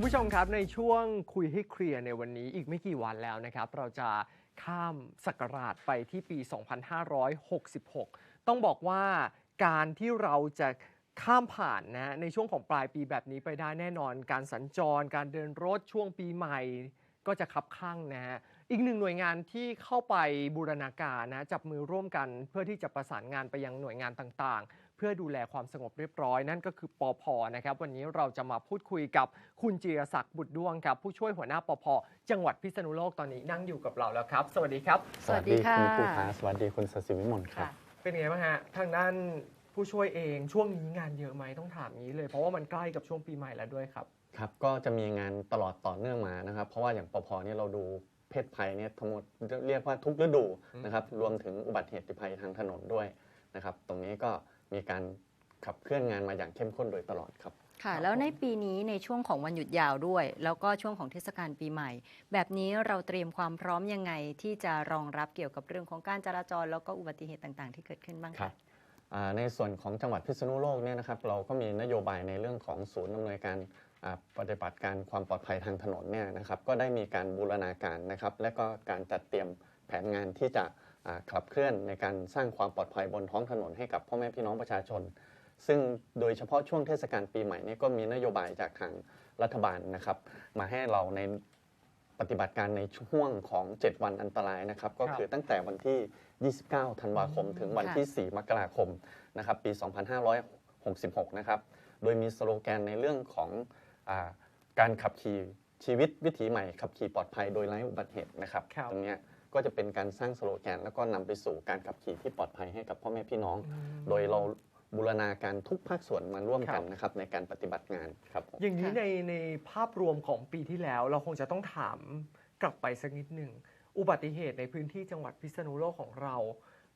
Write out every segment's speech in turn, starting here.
คุณผู้ชมครับในช่วงคุยให้เคลียร์ในวันนี้อีกไม่กี่วันแล้วนะครับ เราจะข้ามศักราชไปที่ปี 2566 ต้องบอกว่าการที่เราจะข้ามผ่านนะในช่วงของปลายปีแบบนี้ไปได้แน่นอน การสัญจร การเดินรถช่วงปีใหม่ก็จะคับข้างนะฮะอีกหนึ่งหน่วยงานที่เข้าไปบูรณาการนะจับมือร่วมกันเพื่อที่จะประสานงานไปยังหน่วยงานต่างๆ เพื่อดูแลความสงบเรียบร้อย นั่นก็คือปอพนะครับ วันนี้เราจะมาพูดคุยกับคุณจีรศักดิ์บุตรด้วงครับ ผู้ช่วยหัวหน้าปอพจังหวัดพิษณุโลกตอนนี้นั่งอยู่กับเราแล้วครับ สวัสดีครับสวัสดีค่ะคุณครูคะสวัสดีคุณสศิวิมลครับค่ะเป็นไงบ้างฮะทางด้านผู้ช่วยเองช่วงนี้งานเยอะไหมต้องถามงี้เลย เพราะว่ามันใกล้กับช่วงปีใหม่แล้วด้วยครับครับก็จะมีงานตลอดต่อเนื่องมานะครับ เพราะว่าอย่างปพเนี่ยเราดูเพศภัยเนี่ยทั้งหมดเรียกว่าทุกฤดูนะครับรวมถึงอุบัติเหตุภัยทางถนนด้วยนะครับ ตรงนี้ก็ มีการขับเคลื่อนงานมาอย่างเข้มข้นโดยตลอดครับ ค่ะครับแล้วในผมปีนี้ในช่วงของวันหยุดยาวด้วย แล้วก็ช่วงของเทศกาลปีใหม่ แบบนี้เราเตรียมความพร้อมยังไงที่จะรองรับเกี่ยวกับเรื่องของการจราจร แล้วก็อุบัติเหตุต่าง ๆ ที่เกิดขึ้นบ้างครัคะบอ่าในส่วนของจังหวัดพิษณุโลกเนี่ยนะครับเราก็มีนโยบายในเรื่องของศูนย์อำนวยการอ่าปฏิบัติการความปลอดภัยทางถนนเนี่ยนะครับก็ได้มีการบูรณาการนะครับและก็การจัดเตรียมแผนงานที่จะอ่า ขับเคลื่อนในการสร้างความปลอดภัยบนท้องถนนให้กับพ่อแม่พี่น้องประชาชน ซึ่งโดยเฉพาะช่วงเทศกาลปีใหม่เนี่ยก็มีนโยบายจากทางรัฐบาลนะครับ มาให้เราในปฏิบัติการในช่วงของ 7 วันอันตรายนะครับ ก็คือตั้งแต่วันที่ 29 ธันวาคม ถึงวันที่ 4 มกราคมนะครับ ปี 2566 นะครับ โดยมีสโลแกนในเรื่องของอาการขับขี่ชีวิตวิถีใหม่ขับขี่ปลอดภัยโดยไร้อุบัติเหตุนะครับครับตรงเนี้ย ก็จะเป็นการสร้างสโลแกน แล้วก็นำไปสู่การขับขี่ที่ปลอดภัยให้กับพ่อแม่พี่น้อง โดยเราบูรณาการทุกภาคส่วนมาร่วมกันนะครับในการปฏิบัติงานครับผมอย่างนี้ค่ะในในภาพรวมของปีที่แล้ว เราคงจะต้องถามกลับไปสักนิดหนึ่งอุบัติเหตุในพื้นที่จังหวัดพิษณุโลกของเรา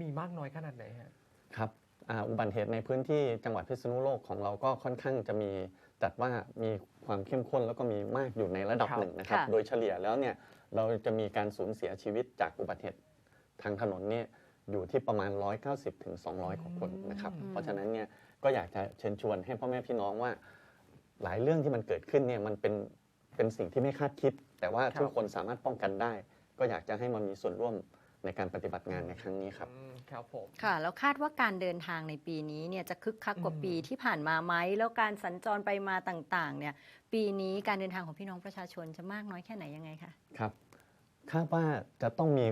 มีมากน้อยขนาดไหนฮะครับอ่าอุบัติเหตุในพื้นที่จังหวัดพิษณุโลกของเราก็ค่อนข้างจะมีจัดว่ามีความเข้มข้นแล้วก็มีมากอยู่ในระดับครับหนึ่งนะครับค่ะโดยเฉลี่ยแล้วเนี่ย เราจะมีการสูญเสียชีวิตจากอุบัติเหตุทางถนนเนี่ยอยู่ที่ประมาณ 190ถึง200กว่าคนนะครับอืมเพราะฉะนั้นเนี่ยก็อยากจะเชิญชวนให้พ่อแม่พี่น้องว่า หลายเรื่องที่มันเกิดขึ้นเนี่ยมันเป็นเป็นสิ่งที่ไม่คาดคิด แต่ว่าทุกคนสามารถป้องกันได้ ก็อยากจะให้มามีส่วนร่วมในการปฏิบัติงานในครั้งนี้ครับ อืมครับผม ค่ะ แล้วคาดว่าการเดินทางในปีนี้เนี่ยจะคึกคักกว่าอืม ปีที่ผ่านมาไหมแล้วการสัญจรไปมาต่างๆ เนี่ย ปีนี้การเดินทางของพี่น้องประชาชนจะมากน้อยแค่ไหนยังไงคะ ครับ คาดว่าจะต้องมี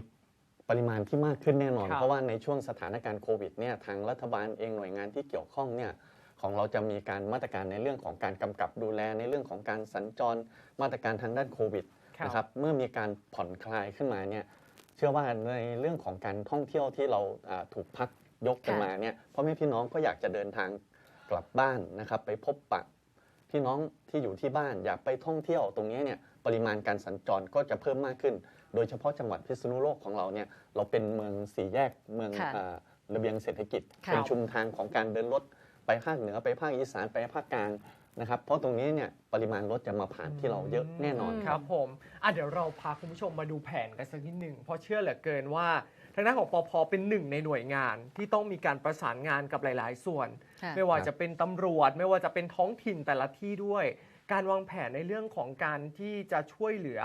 ปริมาณที่มากขึ้นแน่นอน ครับ เพราะว่าในช่วงสถานการณ์โควิดเนี่ยทางรัฐบาลเองหน่วยงานที่เกี่ยวข้องเนี่ยของเราจะมีการมาตรการในเรื่องของการกำกับดูแลในเรื่องของการสัญจรมาตรการทางด้านโควิด นะครับเมื่อมีการผ่อนคลายขึ้นมาเนี่ยเชื่อว่าในเรื่องของการท่องเที่ยวที่เราอ่าถูกพักยกกันค่ะ มาเนี่ยพ่อแม่พี่น้องก็อยากจะเดินทางกลับบ้านนะครับ ไปพบปะพี่น้องที่อยู่ที่บ้านอยากไปท่องเที่ยวตรงนี้เนี่ยปริมาณการสัญจรก็จะเพิ่มมากขึ้น โดยเฉพาะจังหวัดพิษณุโลกของเราเนี่ยเราเป็นเมืองสี่แยกเมืองค่ะอ่าระเบียงเศรษฐกิจ ค่ะ เป็นชุมทางของการเดินรถไปภาคเหนือไปภาคอีสานไปภาคกลางนะครับ เพราะตรงนี้เนี่ยปริมาณรถจะมาผ่านที่เราเยอะแน่นอน ครับผมอะเดี๋ยวเราพาคุณผู้ชมมาดูแผนกันสักนิดหนึ่งเพราะเชื่อเหลือเกินว่าทางด้านของปพเป็นหนึ่งในหน่วยงานที่ต้องมีการประสานงานกับหลาย ๆ ส่วน ค่ะ ไม่ว่าจะเป็นตำรวจ ไม่ว่าจะเป็นท้องถิ่นแต่ละที่ด้วย การวางแผนในเรื่องของการที่จะช่วยเหลือ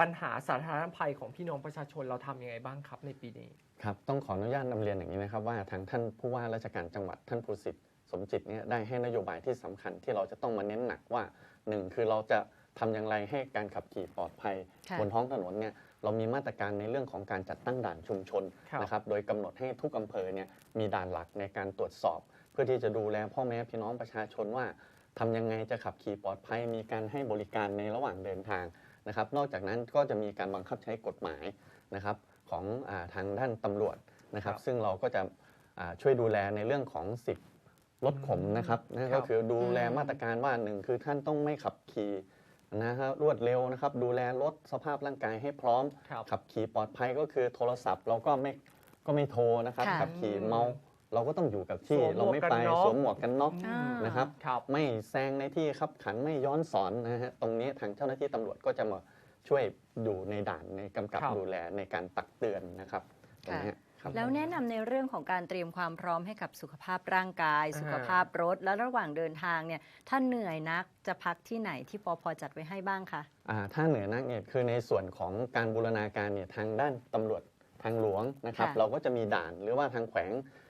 ปัญหาสาธารณภัยของพี่น้องประชาชนเราทำยังไงบ้างครับในปีนี้ ครับ ต้องขออนุญาตนำเรียนอย่างนี้นะครับ ว่าทางท่านผู้ว่าราชการจังหวัดท่านภูสิทธิ์สมจิตเนี่ยได้ให้นโยบายที่สำคัญที่เราจะต้องมาเน้นหนักว่าหนึ่งคือเราจะทำอย่างไรให้การขับขี่ปลอดภัยค่ะบนท้องถนนเนี่ยเรามีมาตรการในเรื่องของการจัดตั้งด่านชุมชนครับนะครับโดยกำหนดให้ทุกอำเภอเนี่ยมีด่านหลักในการตรวจสอบ เพื่อที่จะดูแลพ่อแม่พี่น้องประชาชนว่าทำยังไงจะขับขี่ปลอดภัยมีการให้บริการในระหว่างเดินทาง นะครับ นอกจากนั้นก็จะมีการบังคับใช้กฎหมายนะครับของอาทางด้านตำรวจนะครับครับ ซึ่งเราก็จะอ่าช่วยดูแลในเรื่องของสิทธิ์ลดขมนะครับนั่นครัก็บคือดูแลอืมมาตรการว่าหนึ่งคือท่านต้องไม่ขับขี่นะครับรวดเร็วนะครับ ดูแลรถสภาพร่างกายให้พร้อมครับขับขี่ปลอดภัยก็คือโทรศัพท์ เราก็ไม่ก็ไม่โทรนะครับค่ะขับขี่เมา เราก็ต้องอยู่กับที่สวมหมวกเราไม่ไปกันน็อก สวมหมวกกันน็อกอ่านนะครับครับ ไม่แซงในที่ขับขันไม่ย้อนสอนนะฮะตรงนี้ทางเจ้าหน้าที่ตำรวจก็จะมาช่วยอยู่ในด่านในกำกับครับ ดูแลในการตักเตือนนะครับตรงนี้คครับ แล้วแนะนำในเรื่องของการเตรียมความพร้อมให้กับสุขภาพร่างกาย อ่า สุขภาพรถ แล้วระหว่างเดินทางเนี่ยถ้าเหนื่อยนักจะพักที่ไหนที่ปอพอจัดไว้ให้บ้างคะ อ่าถ้าเหนือนักเนี่ยคือในส่วนของการบูรณาการเนี่ยทางด้านตำรวจทางหลวงนะครับ ค่ะเราก็จะมีด่านหรือว่าทางแขวงอ่า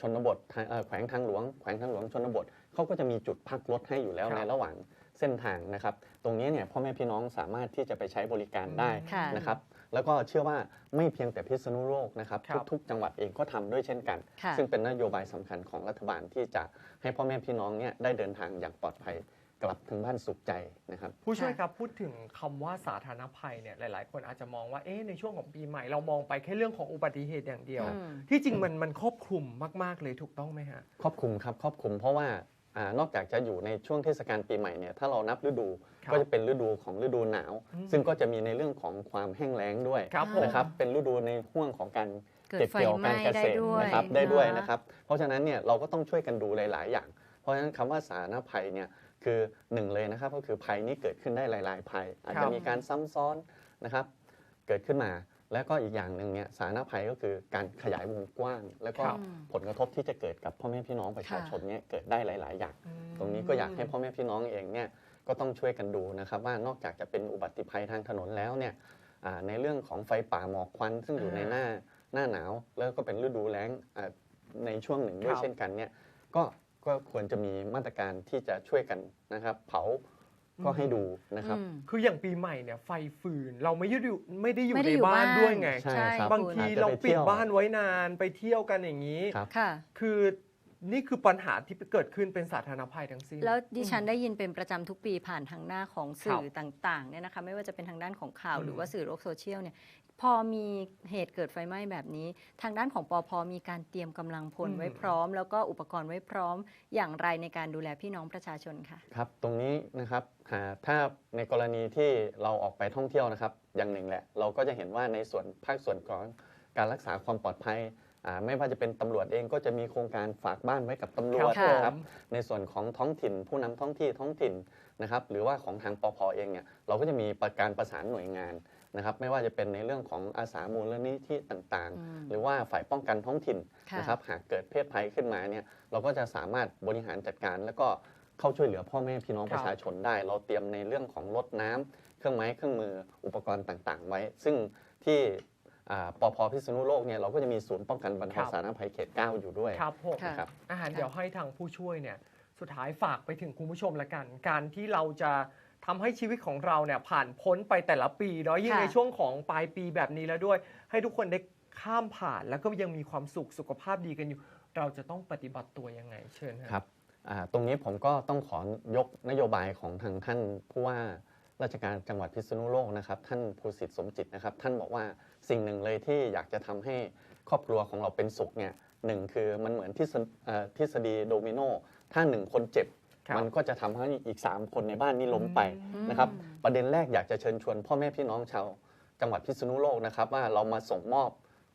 ชนบททางเอ่อแขวงทางหลวงแขวงทางหลวงชนบทเขาก็จะมีจุดพักรถให้อยู่แล้วครับในระหว่างเส้นทางนะครับ ตรงนี้เนี่ยพ่อแม่พี่น้องสามารถที่จะไปใช้บริการได้ค่ะนะครับแล้วก็เชื่อว่าไม่เพียงแต่พิษณุโลกนะครับครับทุกๆ จังหวัดเองก็ทำด้วยเช่นกันค่ะซึ่งเป็นนโยบายสำคัญของรัฐบาลที่จะให้พ่อแม่พี่น้องเนี่ยได้เดินทางอย่างปลอดภัย กลับถึงบ้านสุขใจนะครับ ผู้ช่วยค่ะครับพูดถึงคำว่าสาธารณภัยเนี่ยหลาย ๆ คนอาจจะมองว่าเอ๊ะในช่วงของปีใหม่เรามองไปแค่เรื่องของอุบัติเหตุอย่างเดียว อืม ที่จริงมันมันครอบคลุมมาก ๆ เลยถูกต้องไหมฮะ ครอบคลุมครับครอบคลุมเพราะว่าอานอกจากจะอยู่ในช่วงเทศกาลปีใหม่เนี่ยถ้าเรานับฤดูครับก็จะเป็นฤดูของฤดูหนาว อืม ซึ่งก็จะมีในเรื่องของความแห้งแล้งด้วยครับผม นะครับเป็นฤดูในห่วงของการเกิดเก็บเกี่ยวไฟไหม้การเกษตรได้ด้วยนะครับได้ด้วยนะนะครับเพราะฉะนั้นเนี่ยเราก็ต้องช่วยกันดูหลาย ๆ อย่าง เพราะฉะนั้นคำว่าสาธารณภัยเนี่ย คือหนึ่งเลยนะครับก็คือภัยนี้เกิดขึ้นได้หลาย ๆ ภัย อาจครัจะบมีการซ้ำซ้อนนะครับเกิดขึ้นมา แล้วก็อีกอย่างหนึ่งเนี่ยสาธารณภัยก็คือการขยายวงกว้าง แล้วก็ครับผลกระทบที่จะเกิดกับพ่อแม่พี่น้องประชาชนเนี่ยเกิดได้หลาย ๆ อย่างอืมตรงนี้ก็อยากให้พ่อแม่พี่น้องเองเนี่ยก็ต้องช่วยกันดูนะครับว่านอกจากจะเป็นอุบัติภัยทางถนนแล้วเนี่ยอ่าในเรื่องของไฟป่าหมอกควัน ซึ่งอยู่ในหน้าหน้าหนาว แล้วก็เป็นฤดูแล้งอ่าในช่วงหนึ่งด้วคยรับเช่นกันเนี่ยก็ ก็ควรจะมีมาตรการที่จะช่วยกันนะครับ เผาก็ให้ดูนะครับอืมคืออย่างปีใหม่เนี่ยไฟฟืนเราไม่ได้อยู่ไม่ได้อยู่ไม่ได้ในอยู่บ้านบ้านด้วยไงใช่ครับบางทีอาจจะเราไปเที่ปิดยวบ้านไว้นานไปเที่ยวกันอย่างนี้ครับค่ะ คือนี่คือปัญหาที่เกิดขึ้นเป็นสาธารณภัยทั้งสิ้น แล้วดิฉันได้ยินเป็นประจำทุกปีผ่านทางหน้าของสื่อครับต่างๆเนี่ยนะคะไม่ว่าจะเป็นทางด้านของข่าวอืมหรือว่าสื่อโลกโซเชียลเนี่ย พอมีเหตุเกิดไฟไหม้แบบนี้ ทางด้านของปอพมีการเตรียมกำลังพลไว้พร้อม แล้วก็อุปกรณ์ไว้พร้อม อย่างไรในการดูแลพี่น้องประชาชนค่ะ ครับ ตรงนี้นะครับหาถ้าในกรณีที่เราออกไปท่องเที่ยวนะครับ อย่างหนึ่งแหละ เราก็จะเห็นว่าในส่วนภาคส่วนของการรักษาความปลอดภัยอ่าไม่ว่าจะเป็นตำรวจเองก็จะมีโครงการฝากบ้านไว้กับตำรวจครับ นะครับผมในส่วนของท้องถิ่นผู้นำท้องที่ท้องถิ่นนะครับ หรือว่าของทางปพเองเนี่ยเราก็จะมีประการประสานหน่วยงาน นะครับไม่ว่าจะเป็นในเรื่องของอาสามูลนิธิต่างอืมๆหรือว่าฝ่ายป้องกันท้องถิ่นค่ะนะครับหากเกิดเพศภัยขึ้นมาเนี่ยเราก็จะสามารถบริหารจัดการ แล้วก็เข้าช่วยเหลือพ่อแม่พี่น้องครับประชาชนได้ เราเตรียมในเรื่องของรถน้ำเครื่องไม้เครื่องมืออุปกรณ์ต่างๆ ไว้ ซึ่งที่อ่าปพพิษณุโลกเนี่ยเราก็จะมีศูนย์ป้องกันบรรเทาครับสาธารณภัยเขต 9 อยู่ด้วยครับผมค่ะนะครับอาหารเดี๋ยวให้ทางผู้ช่วยเนี่ยสุดท้ายฝากไปถึงคุณผู้ชมละกัน การที่เราจะ ทำให้ชีวิตของเราเนี่ยผ่านพ้นไปแต่ละปีเนาะยิ่งค่ะในช่วงของปลายปีแบบนี้แล้วด้วย ให้ทุกคนได้ข้ามผ่านแล้วก็ยังมีความสุขสุขภาพดีกันอยู่ เราจะต้องปฏิบัติตัวยังไงเชิญฮะครับอ่าตรงนี้ผมก็ต้องขอยกนโยบายของทางท่านผู้ว่าราชการจังหวัดพิษณุโลกนะครับ ท่านภูสิทธิ์สมจิตนะครับ ท่านบอกว่าสิ่งหนึ่งเลยที่อยากจะทำให้ครอบครัวของเราเป็นสุขเนี่ยหนึ่งคือมันเหมือนทฤษฎีเอ่อทฤษฎีโดมิโนถ้าหนึ่งคนเจ็บครับ มันก็จะทำให้อีก 3 คนในบ้านนี้ล้มไปอืมนะครับประเด็นแรกอยากจะเชิญชวนพ่อแม่พี่น้องชาวจังหวัดพิษณุโลกนะครับว่าเรามาส่งมอบ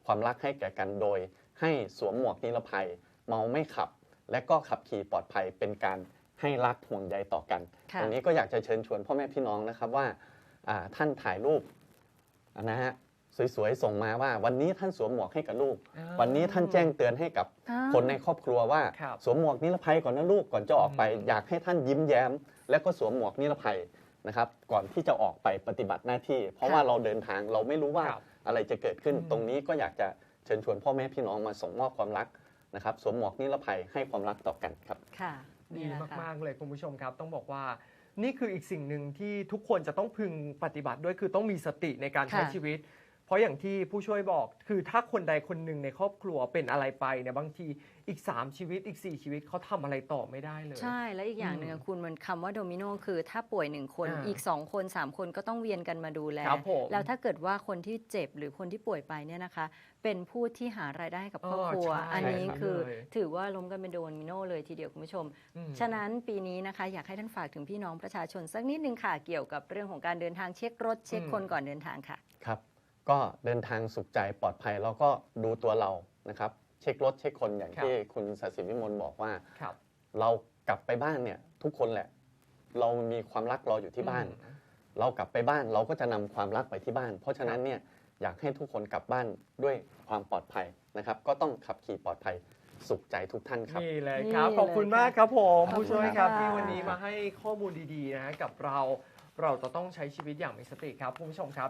ความรักให้แก่กันโดย ให้สวมหมวกนิรภัย เมาไม่ขับ และก็ขับขี่ปลอดภัยเป็นการให้รักห่วงใยต่อกันค่ะตรงนี้ก็อยากจะเชิญชวนพ่อแม่พี่น้องนะครับว่าอ่าท่านถ่ายรูปนะฮะ สวยๆส่งมาว่า วันนี้ท่านสวมหมวกให้กับลูกอ่าวันนี้ท่านแจ้งเตือนให้กับอ่าคนในครอบครัวว่าครับสวมหมวกนิรภัยก่อนนะลูกก่อนจะออกไปอืมอยากให้ท่านยิ้มแย้ม แล้วก็สวมหมวกนิรภัยนะครับ ก่อนที่จะออกไปปฏิบัติหน้าที่ เพราะค่ะว่าเราเดินทางเราไม่รู้ว่าครับอะไรจะเกิดขึ้นอืมตรงนี้ก็อยากจะเชิญชวนพ่อแม่พี่น้องมาส่งมอบความรักนะครับสวมหมวกนิรภัยให้ความรักต่อกันครับค่ะดีนี่แหละค่ะมากๆเลยคุณผู้ชมครับ ต้องบอกว่านี่คืออีกสิ่งหนึ่งที่ทุกคนจะต้องพึงปฏิบัติด้วยคือต้องมีสติในการใช้ค่ะชีวิต เพราะอย่างที่ผู้ช่วยบอกคือถ้าคนใดคนหนึ่งในครอบครัวเป็นอะไรไปเนี่ยบางทีอีก 3 ชีวิตอีก 4 ชีวิตเขาทำอะไรต่อไม่ได้เลย ใช่แล้วอีกอย่างหนึ่งอือะมคุณมันคำว่าโดมิโนคือถ้าป่วยหนึ่งคนอ่าอีกสองคนสามคนก็ต้องเวียนกันมาดูแลครับผมแล้วถ้าเกิดว่าคนที่เจ็บหรือคนที่ป่วยไปเนี่ยนะคะ เป็นผู้ที่หารายได้ให้กับครอบครัวเออใช่อันนี้ครับคือเลยถือว่าล้มกันเป็นโดมิโนเลยทีเดียวคุณผู้ชมอืมฉะนั้นปีนี้นะคะอยากให้ท่านฝากถึงพี่น้องประชาชนสักนิดนึงค่ะเกี่ยวกับเรื่องของการเดินทางเช็ครถเช็คอืมคนก่อนเดินทางค่ะครับ ก็เดินทางสุขใจปลอดภัยแล้วก็ดูตัวเรานะครับเช็ครถเช็คคนอย่างครับที่คุณศศิวิมลบอกว่าครับเรากลับไปบ้านเนี่ยทุกคนแหละ เรามีความรักรออยู่ที่บ้านอืมเรากลับไปบ้านเราก็จะนำความรักไปที่บ้าน เพราะฉะนั้นเนี่ยอยากให้ทุกคนกลับบ้านด้วยความปลอดภัยนะครับ ก็ต้องขับขี่ปลอดภัยสุขใจทุกท่านครับนี่เลยครับนี่ขอบคุณเลยมากครับผมขอบคุณผู้ช่วยครับค่ะที่วันนี้มาให้ข้อมูลดีๆนะฮะกับเราเราจะต้องใช้ชีวิตอย่างมีสติครับคุณผู้ชมครับ